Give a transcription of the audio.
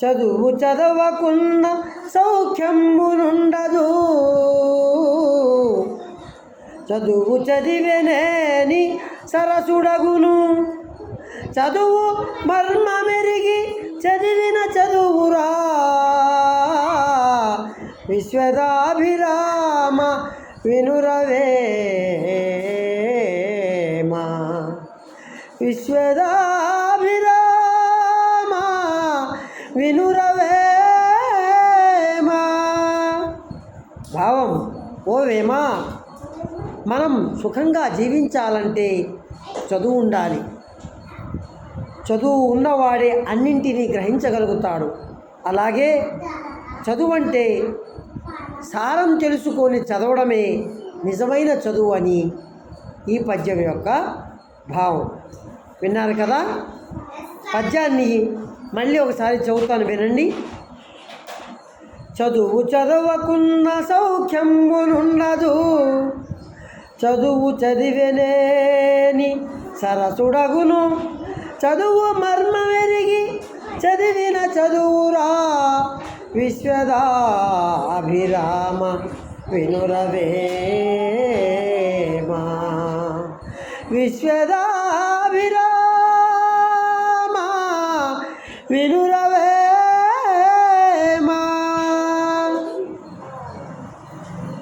చదువు చదవకున్న సౌఖ్యంబునుండదు. చదువు చదివెనేని సరసుడగును. చదువు మర్మమెరిగి చదివిన చదువురా. విశ్వదాభిరామ వినురవేమా విశ్వదాభిరామ వినురవేమా భావం ఓ వేమా మనం సుఖంగా జీవించాలంటే చదువు ఉండాలి. చదువు ఉన్నవాడే అన్నింటినీ గ్రహించగలుగుతాడు. అలాగే చదువు అంటే సారం తెలుసుకొని చదవడమే నిజమైన చదువు అని ఈ పద్యం యొక్క భావం. విన్నారు కదా? పద్యాన్ని మళ్ళీ ఒకసారి చదువుతాను వినండి. చదువు చదవకున్న సౌఖ్యమునున్నదు చదువు చదివినేని సరసుడగును. చదువు మర్మమెరిగి చదివిన చదువురా. విశ్వదాభిరామ వినురవేమా. విశ్వదాభిరామ विनुरवे